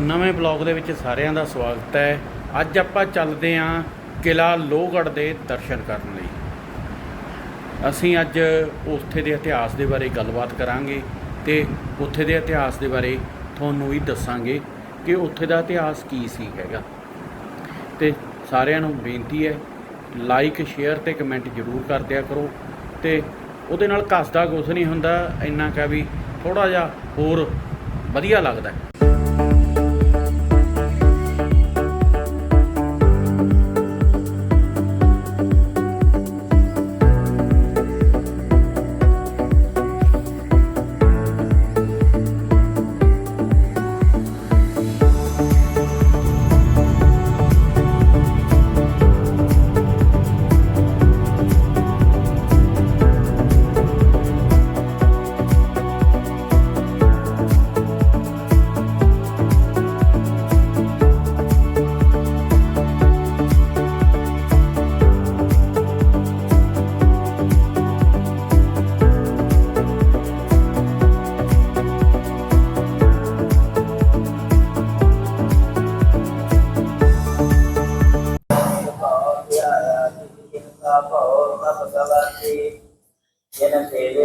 ਨਵੇਂ ਬਲੌਗ ਦੇ ਵਿੱਚ ਸਾਰਿਆਂ ਦਾ ਸਵਾਗਤ ਹੈ। ਅੱਜ ਆਪਾਂ ਚੱਲਦੇ ਹਾਂ ਕਿਲਾ ਲੋਹਗੜ੍ਹ ਦੇ ਦਰਸ਼ਨ ਕਰਨ ਲਈ। ਅਸੀਂ ਅੱਜ ਉੱਥੇ ਦੇ ਇਤਿਹਾਸ ਦੇ ਬਾਰੇ ਗੱਲਬਾਤ ਕਰਾਂਗੇ ਤੇ ਉੱਥੇ ਦੇ ਇਤਿਹਾਸ ਦੇ ਬਾਰੇ ਤੁਹਾਨੂੰ ਵੀ ਦੱਸਾਂਗੇ ਕਿ ਉੱਥੇ ਦਾ ਇਤਿਹਾਸ ਕੀ ਸੀ ਹੈਗਾ। ਤੇ ਸਾਰਿਆਂ ਨੂੰ ਬੇਨਤੀ ਹੈ ਲਾਈਕ ਸ਼ੇਅਰ ਤੇ ਕਮੈਂਟ ਜ਼ਰੂਰ ਕਰ ਦਿਆ ਕਰੋ। ਤੇ ਉਹਦੇ ਨਾਲ ਘਸਦਾ ਕੁਝ ਨਹੀਂ ਹੁੰਦਾ, ਇੰਨਾ ਕਾ ਵੀ ਥੋੜਾ ਜਿਹਾ ਹੋਰ ਵਧੀਆ ਲੱਗਦਾ। ਹੈ।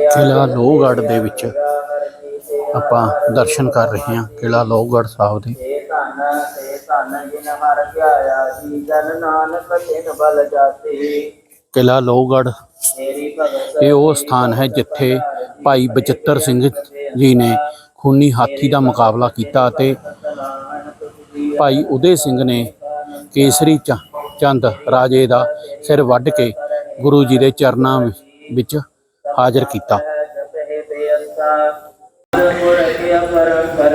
ਕਿਲ੍ਹਾ ਲੋਹਗੜ੍ਹ ਦੇ ਵਿੱਚ ਆਪਾਂ ਦਰਸ਼ਨ ਕਰ ਰਹੇ ਹਾਂ ਕਿਲ੍ਹਾ ਲੋਹਗੜ੍ਹ ਸਾਹਿਬ ਦੇ। ਕਿਲ੍ਹਾ ਲੋਹਗੜ੍ਹ ਇਹ ਉਹ ਸਥਾਨ ਹੈ ਜਿੱਥੇ ਭਾਈ ਬਚਿੱਤਰ ਸਿੰਘ ਜੀ ਨੇ ਖੂਨੀ ਹਾਥੀ ਦਾ ਮੁਕਾਬਲਾ ਕੀਤਾ ਅਤੇ ਭਾਈ ਉਦੇ ਸਿੰਘ ਨੇ ਕੇਸਰੀ ਚ- ਚੰਦ ਰਾਜੇ ਦਾ ਸਿਰ ਵੱਢ ਕੇ ਗੁਰੂ ਜੀ ਦੇ ਚਰਨਾਂ ਵਿੱਚ ਹਾਜ਼ਰ ਕੀਤਾ।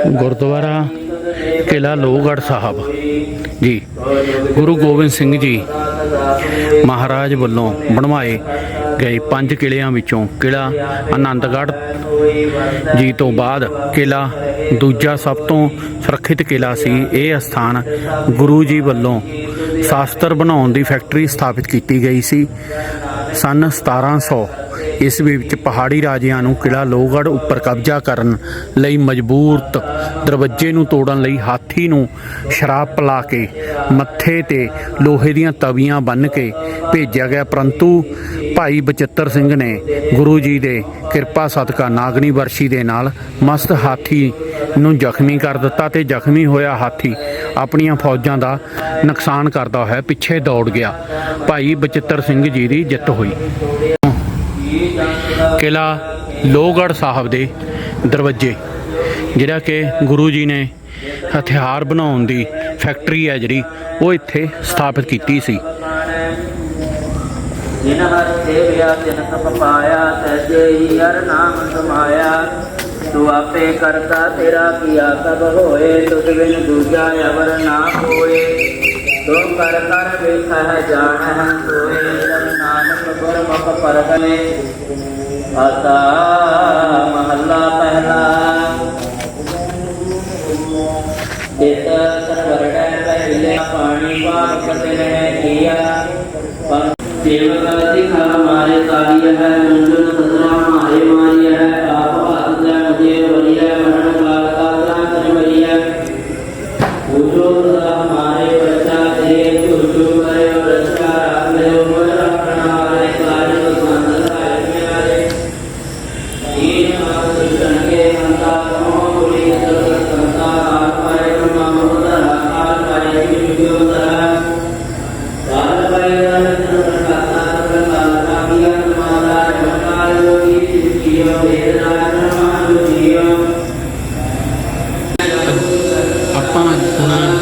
ਗੁਰਦੁਆਰਾ ਕਿਲ੍ਹਾ ਲੋਹਗੜ੍ਹ ਸਾਹਿਬ। ਜੀ, ਗੁਰੂ ਗੋਬਿੰਦ ਸਿੰਘ ਜੀ ਮਹਾਰਾਜ ਵੱਲੋਂ ਬਣਵਾਏ ਗਏ ਪੰਜ ਕਿਲਿਆਂ ਵਿੱਚੋਂ ਕਿਲ੍ਹਾ ਆਨੰਦਗੜ੍ਹ ਜੀ ਤੋਂ ਬਾਅਦ ਕਿਲਾ ਦੂਜਾ ਸਭ ਤੋਂ ਸੁਰੱਖਿਅਤ ਕਿਲ੍ਹਾ ਸੀ। ਇਹ ਅਸਥਾਨ ਗੁਰੂ ਜੀ ਵੱਲੋਂ ਸ਼ਾਸਤਰ ਬਣਾਉਣ ਦੀ ਫੈਕਟਰੀ ਸਥਾਪਿਤ ਕੀਤੀ ਗਈ ਸੀ। ਸਨ 1700 ਈਸਵੀ ਵਿੱਚ ਪਹਾੜੀ ਰਾਜਿਆਂ ਨੂੰ ਕਿਲ੍ਹਾ ਲੋਹਗੜ੍ਹ ਉੱਪਰ ਕਬਜ਼ਾ ਕਰਨ ਲਈ ਮਜਬੂਰਤ ਦਰਵਾਜ਼ੇ ਨੂੰ ਤੋੜਨ ਲਈ ਹਾਥੀ ਨੂੰ ਸ਼ਰਾਬ ਪਿਲਾ ਕੇ ਮੱਥੇ ਤੇ ਲੋਹੇ ਦੀਆਂ ਤਵੀਆਂ ਬੰਨ੍ਹ ਕੇ ਭੇਜਿਆ ਗਿਆ। ਪਰੰਤੂ ਭਾਈ ਬਚਿੱਤਰ ਸਿੰਘ ਨੇ ਗੁਰੂ ਜੀ ਦੇ ਕਿਰਪਾ ਸਦਕਾ ਨਾਗਨੀ ਵਰਸ਼ੀ ਦੇ ਨਾਲ ਮਸਤ ਹਾਥੀ ਨੂੰ ਜ਼ਖਮੀ ਕਰ ਦਿੱਤਾ ਤੇ ਜ਼ਖਮੀ ਹੋਇਆ ਹਾਥੀ ਆਪਣੀਆਂ ਫੌਜਾਂ ਦਾ ਨੁਕਸਾਨ ਕਰਦਾ ਹੋਇਆ ਪਿੱਛੇ ਦੌੜ ਗਿਆ। ਭਾਈ ਬਚਿੱਤਰ ਸਿੰਘ ਜੀ ਦੀ ਜਿੱਤ ਹੋਈ। ਕਿਲਾ ਲੋਹਗੜ੍ਹ ਸਾਹਿਬ ਦੇ ਦਰਵਾਜ਼ੇ, ਜਿਹੜਾ ਕਿ ਗੁਰੂ ਜੀ ਨੇ ਹਥਿਆਰ ਬਣਾਉਣ ਦੀ ਫੈਕਟਰੀ ਹੈ ਜਿਹੜੀ, ਉਹ ਇੱਥੇ ਸਥਾਪਿਤ ਕੀਤੀ ਸੀ। ਜਿਨ ਹਰ ਸੇਵਿਆ, ਤਿਨ ਸਭ ਪਾਇਆ ਸਹਿਜੇ ਹੀ ਹਰ ਨਾਮ ਸਮਾਇਆ। ਤੂੰ ਆਪੇ ਕਰਤਾ ਤੇਰਾ ਕੀਆ ਕਬ ਹੋਏ ਤੁਧ ਬਿਨ ਦੂਜਾ ਅਵਰ ਨਾ ਹੋਏ ਤੂੰ ਕਰ ਕਰ ਵੇਖੈ, ਜਾਣੈ ਸੋਏ। ਨਾਨਕ ਗੁਰਮੁਖ ਪਰਗਨੇ ਆਤਾ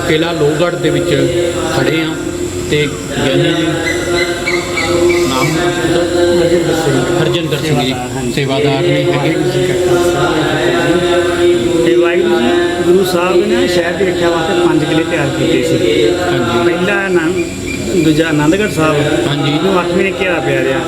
ਕਿਲਾ ਲੋਹਗੜ੍ਹ ਦੇ ਵਿੱਚ ਖੜੇ ਆ ਤੇ ਗਿਆਨੀ ਜੀ ਨਾਮ ਹਰਜਿੰਦਰ ਸਿੰਘ ਹਰਜਿੰਦਰ ਸਿੰਘ ਜੀ ਸੇਵਾਦਾਰ ਨੇ ਹੈਗੇ। ਤੇ ਵਾਹਿਗੁਰੂ ਜੀ ਗੁਰੂ ਸਾਹਿਬ ਨੇ ਸ਼ਹਿਰ ਦੀ ਰੱਖਿਆ ਵਾਸਤੇ ਪੰਜ ਕਿਲੇ ਤਿਆਰ ਕੀਤੇ ਸੀ। ਪਹਿਲਾ ਨਾ ਦੂਜਾ ਆਨੰਦਗੜ੍ਹ ਸਾਹਿਬ। ਹਾਂਜੀ। ਇਹਨੂੰ ਅੱਠਵੇਂ ਨੇ ਘੇਰਾ ਪਿਆ ਰਿਹਾ।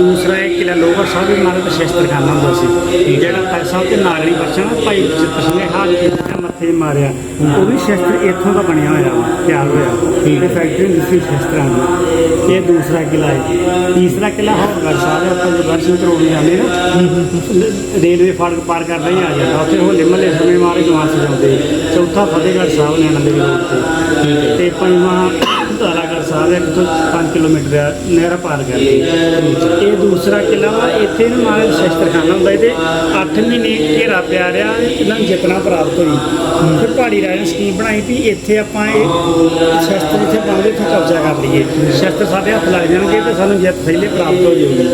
ਦੂਸਰਾ ਇਹ ਕਿਲਾ ਲੋਹਗੜ੍ਹ ਸਾਹਿਬ ਵੀ ਮਾਰੇ ਦਾ ਸ਼ਸਤਰਖਾਨਾ ਹੁੰਦਾ ਸੀ। ਜਿਹੜਾ ਭਾਈ ਸਾਹਿਬ ਤੇ ਨਾਗਰੀ ਬਖਸ਼ਾ ਭਾਈ ਚਿੱਤਰ ਸਿੰਘ ਨੇ ਹਾਥ ਕੀਤਾ ਮੱਥੇ ਮਾਰਿਆ। ਉਹ ਵੀ ਸ਼ਸਤਰ ਇੱਥੋਂ ਦਾ ਬਣਿਆ ਹੋਇਆ ਵਾ, ਤਿਆਰ ਹੋਇਆ। ਇਹ ਫੈਕਟਰੀ ਸੀ ਸ਼ਸਤਰਾਂ ਦੀ। ਇਹ ਦੂਸਰਾ ਕਿਲਾ ਹੈ। ਤੀਸਰਾ ਕਿਲਾ ਹੌਲਗੜ੍ਹ ਸਾਹਿਬ ਹੈ। ਆਪਾਂ ਜਦੋਂ ਦਰਸ਼ਨ ਕਰੋਣ ਜਾਂਦੇ ਨਾ। ਰੇਲਵੇ ਫਾਟਕ ਪਾਰ ਕਰਦਾ ਹੀ ਆ ਜਾਂਦਾ ਉੱਥੇ ਹੋਲੇ ਮਹੱਲੇ ਸਮੇਂ ਮਾਰੇ ਜਵਾਨ ਸਜਾਉਂਦੇ ਚੌਥਾ ਫਤਿਹਗੜ੍ਹ ਸਾਹਿਬ ਨੈਣਾ ਦੇ ਰੋਡ ਤੇ ਤੇ ਪੰਜਵਾਂ ਤਾਰਾਗੜ੍ਹ ਸਾਹਿਬ ਹੈ ਤੋਂ 5 ਕਿਲੋਮੀਟਰ ਆ ਨਹਿਰਾ ਪਾਰ ਕਰਦੇ ਇਹ ਦੂਸਰਾ ਕਿਲਾ ਵਾ, ਇੱਥੇ ਨਾ ਮਹਾਰਾਜ ਸ਼ਸਤਰਖਾਨਾ ਹੁੰਦਾ, ਇਹਦੇ 8 ਮਹੀਨੇ ਘੇਰਾ ਪਿਆ ਰਿਹਾ, ਇਹਨਾਂ ਨੂੰ ਜਿੱਤਣਾ ਪ੍ਰਾਪਤ ਹੋਈ। ਫਿਰ ਪਹਾੜੀ ਰਾਜ ਨੇ ਸਕੀਮ ਬਣਾਈ ਵੀ ਇੱਥੇ ਆਪਾਂ ਇਹ ਸ਼ਸਤਰ ਇੱਥੇ ਪਾਉਂਦੇ ਇੱਥੇ ਕਬਜ਼ਾ ਕਰ ਲਈਏ। ਸ਼ਸਤਰ ਸਾਡੇ ਹੱਥ ਲੱਗ ਜਾਣਗੇ ਤੇ ਸਾਨੂੰ ਜਿੱਤ ਪਹਿਲੇ ਪ੍ਰਾਪਤ ਹੋ ਜਾਊਗੀ।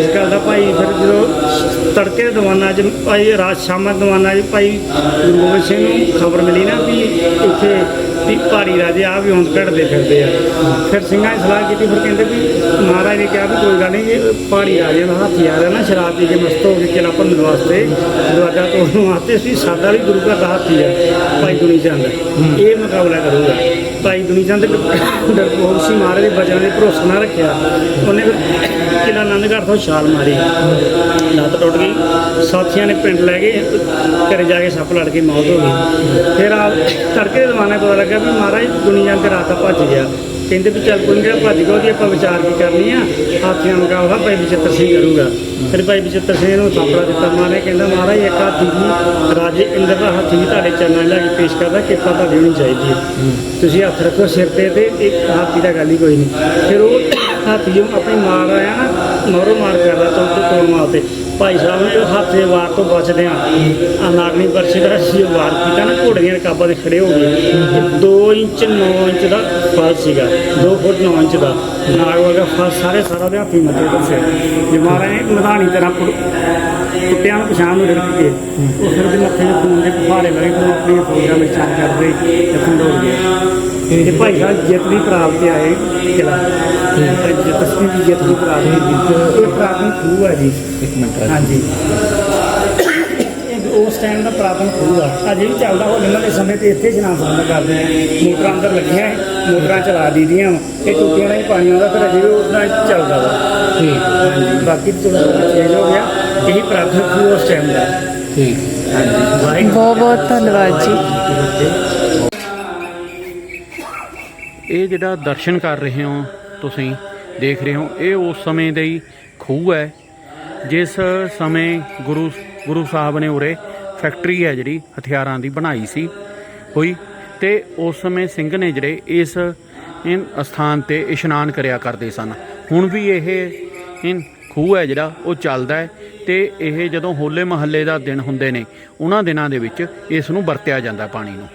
ਇਸ ਗੱਲ ਦਾ ਭਾਈ ਫਿਰ ਜਦੋਂ ਤੜਕੇ ਦਵਾਨਾ 'ਚ, ਭਾਈ ਰਾਤ ਸ਼ਾਮਾਂ ਦੇ 'ਚ ਭਾਈ ਗੁਰੂ ਗੋਬਿੰਦ ਸਿੰਘ ਨੂੰ ਖਬਰ ਮਿਲੀ ਨਾ ਵੀ ਇੱਥੇ ਵੀ ਪਹਾੜੀ ਰਾਜੇ ਆ ਵੀ ਹੁਣ ਘੜਦੇ ਫਿਰਦੇ ਆ। ਫਿਰ ਸਿੰਘਾਂ ਨੇ ਸਲਾਹ ਕੀਤੀ, ਫਿਰ ਕਹਿੰਦੇ ਵੀ ਮਹਾਰਾਜ ਨੇ ਕਿਹਾ ਵੀ ਕੋਈ ਗੱਲ ਨਹੀਂ, ਜੇ ਪਹਾੜੀ ਰਾਜੇ ਦਾ ਹਾਥੀ ਆ ਰਿਹਾ ਨਾ, ਸ਼ਰਾਬ ਪੀ ਕੇ ਮਸਤ ਹੋ ਕੇ ਕਿਲਾ ਭੰਨਣ ਵਾਸਤੇ ਦਰਵਾਜ਼ਾ ਤੋੜਨ ਵਾਸਤੇ ਸੀ ਸਾਡਾ ਵੀ ਗੁਰੂ ਘਰ ਦਾ ਹਾਥੀ ਆ, ਭਾਈ ਦੁਨੀ ਚੰਦ ਇਹ ਮੁਕਾਬਲਾ ਕਰੂਗਾ। ਭਾਈ ਦੁਨੀ ਚੰਦ ਡਰਪੋਕ ਸੀ ਮਹਾਰਾਜ ਦੇ ਬਚਨ ਦੇ ਭਰੋਸਾ ਨਾ ਰੱਖਿਆ। ਉਹਨੇ ਫਿਰ ਕਿਲਾ ਆਨੰਦਗੜ੍ਹ ਤੋਂ ਛਾਲ ਮਾਰੀ। ਲੱਤ ਟੁੱਟ ਗਈ। ਸਾਥੀਆਂ ਨੇ ਪਿੰਡ ਲੈ ਗਏ ਘਰੇ ਜਾ ਕੇ ਸੱਪ ਲੜ ਕੇ ਮੌਤ ਹੋ ਗਈ। ਫਿਰ ਆ ਤੜਕੇ ਦੇ ਜ਼ਮਾਨੇ ਪਤਾ ਲੱਗਾ ਵੀ ਮਹਾਰਾਜ ਦੁਨੀਆ ਤੇ ਰਾਤ ਭੱਜ ਗਿਆ। ਕਹਿੰਦੇ ਵੀ ਚੱਲ ਕੋਈ ਨਹੀਂ ਭੱਜ ਗਿਆ ਉਹਦੀ ਆਪਾਂ ਵਿਚਾਰ ਕੀ ਕਰਨੀ ਆ? ਹਾਥੀਆਂ ਦਾ ਮੁਕਾਬਲਾ ਭਾਈ ਬਚਿੱਤਰ ਸਿੰਘ ਕਰੂਗਾ। ਫਿਰ ਭਾਈ ਬਚਿੱਤਰ ਸਿੰਘ ਨੂੰ ਥਾਪੜਾ ਦਿੱਤਾ ਮਾਰੇ ਕਹਿੰਦਾ ਮਹਾਰਾਜ ਇੱਕ ਹਾਥੀ ਦੀ ਰਾਜੇ ਇੰਦਰ ਦਾ ਹਾਥੀ ਵੀ ਤੁਹਾਡੇ ਚਰਨਾਂ 'ਚ ਲੈ ਕੇ ਪੇਸ਼ ਕਰਦਾ, ਕਿਰਪਾ ਤੁਹਾਡੀ ਹੋਣੀ ਚਾਹੀਦੀ ਹੈ। ਤੁਸੀਂ ਹੱਥ ਰੱਖੋ ਸਿਰ ਤੇ ਤੇ ਇੱਕ ਹਾਥੀ ਦਾ ਗੱਲ ਹੀ ਕੋਈ ਨਹੀਂ ਫਿਰ ਉਹ ਹਾਥੀ ਜੋ ਆਪਣੀ ਮਾਰ ਆਇਆ ਨਾ ਮੋਰੋ ਮਾਰ ਕਰਦਾ ਤੋਂ ਤੇ ਤੋੜ ਮਾਰਤੇ ਭਾਈ ਸਾਹਿਬ ਨੇ ਉਹ ਹੱਥ ਵਾਰ ਤੋਂ ਬਚਦੇ ਆ ਆ ਨਾਗਣੀ ਦਾ ਸੀ ਵਾਰ ਕੀਤਾ ਨਾ ਘੋੜੇ ਦੀਆਂ ਰਕਾਬਾਂ ਦੇ ਖੜੇ ਹੋ ਗਏ। 2 ਇੰਚ 9 ਇੰਚ ਦਾ ਫਲ ਸੀਗਾ। 2 ਫੁੱਟ 9 ਇੰਚ ਦਾ। ਨਾਗ ਵਰਗਾ ਫਲ ਸਾਰੇ ਸਾਰਾ ਦੇ ਹੱਥੀ ਮੱਥੇ ਤੇ ਸੇ ਜੇ ਮਹਾਰਾਜ ਨੇ ਮਧਾਣੀ ਤਰ੍ਹਾਂ ਪੁ- ਕੁੱਤਿਆਂ ਨੂੰ ਪਛਾਣ ਨੂੰ ਰਿੜਕ ਕੇ ਉਹ ਫਿਰ ਦੇ ਮੱਥੇ ਦੇ ਖੂਨ ਦੇ ਫੁਹਾਰੇ ਲਗੇ ਤੋਂ ਆਪਣੀਆਂ ਫੌਜਾਂ ਵਿੱਚ ਚਾਰ ਕਰਦੇ ਤੇ ਖੰਡੋੜ ਗਏ। ਤੇ ਭਾਈ ਸਾਹਿਬ ਜਿੱਤ ਦੀ ਪ੍ਰਾਪਤ ਆਏ ਕਿਲਾ ਤੇ ਜਿੱਤ ਦੀ ਜਿੱਤ ਦੀ ਪ੍ਰਾਪਤ ਇਹ ਪ੍ਰਾਪਤ ਖੂਹ ਹੈ ਜੀ। ਇੱਕ ਮਿੰਟ ਹਾਂਜੀ। ਇਹ ਉਸ ਟਾਈਮ ਦਾ ਪ੍ਰਾਪਤ ਖੂਹ ਆ। ਅਜੇ ਵੀ ਚੱਲਦਾ ਹੋ ਇਹਨਾਂ ਦੇ ਸਮੇਂ ਤੇ ਇੱਥੇ ਇਸ਼ਨਾਨ ਸੰਬੰਧ ਕਰਦੇ ਆ ਮੋਟਰਾਂ ਅੰਦਰ ਲੱਗੀਆਂ ਮੋਟਰਾਂ ਚਲਾ ਦੀਦੀਆਂ ਵਾਂ। ਇਹ ਟੁੱਟੀਆਂ ਨਹੀਂ ਪਾਣੀ ਆਉਂਦਾ ਫਿਰ ਅਜੇ ਵੀ ਉਹਨਾਂ ਚੱਲਦਾ ਵਾ। ਠੀਕ ਹਾਂਜੀ ਬਾਕੀ ਥੋੜਾ ਚੇਂਜ ਹੋ ਗਿਆ। ਇਹੀ ਪ੍ਰਾਪਤ ਖੂਹ ਉਸ ਟਾਈਮ ਦਾ। ਠੀਕ ਹਾਂਜੀ ਬਹੁਤ ਬਹੁਤ ਧੰਨਵਾਦ ਜੀ। ਇਹ ਜਿਹੜਾ ਦਰਸ਼ਨ ਕਰ ਰਹੇ ਹੋ ਤੁਸੀਂ ਦੇਖ ਰਹੇ ਹੋ, ਇਹ ਉਸ ਸਮੇਂ ਦੇ ਹੀ ਖੂਹ ਹੈ, ਜਿਸ ਸਮੇਂ ਗੁਰੂ ਗੁਰੂ ਸਾਹਿਬ ਨੇ ਉਰੇ ਫੈਕਟਰੀ ਹੈ ਜਿਹੜੀ, ਹਥਿਆਰਾਂ ਦੀ ਬਣਾਈ ਸੀ, ਹੋਈ, ਤੇ ਉਸ ਸਮੇਂ ਸਿੰਘ ਨੇ ਜਿਹੜੇ ਇਸ, ਇਨ ਸਥਾਨ ਤੇ ਇਸ਼ਨਾਨ ਕਰਿਆ ਕਰਦੇ ਸਨ। ਹੁਣ ਵੀ ਇਹ ਇਨ ਖੂਹ ਹੈ ਜਿਹੜਾ, ਉਹ ਚੱਲਦਾ ਹੈ, ਤੇ ਇਹ ਜਦੋਂ ਹੋਲੇ ਮਹੱਲੇ ਦਾ ਦਿਨ ਹੁੰਦੇ ਨੇ, ਉਹਨਾਂ ਦਿਨਾਂ ਦੇ ਵਿੱਚ ਇਸ ਨੂੰ ਵਰਤਿਆ ਜਾਂਦਾ ਪਾਣੀ ਨੂੰ।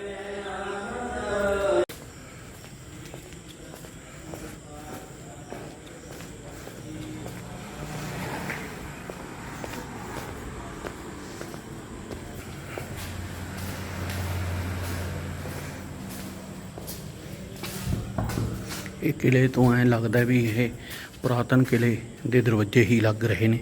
ਇਹ ਕਿਲੇ ਤੋਂ ਐ ਲੱਗਦਾ ਵੀ ਇਹ ਪੁਰਾਤਨ ਕਿਲੇ ਦੇ ਦਰਵਾਜ਼ੇ ਹੀ ਲੱਗ ਰਹੇ ਨੇ।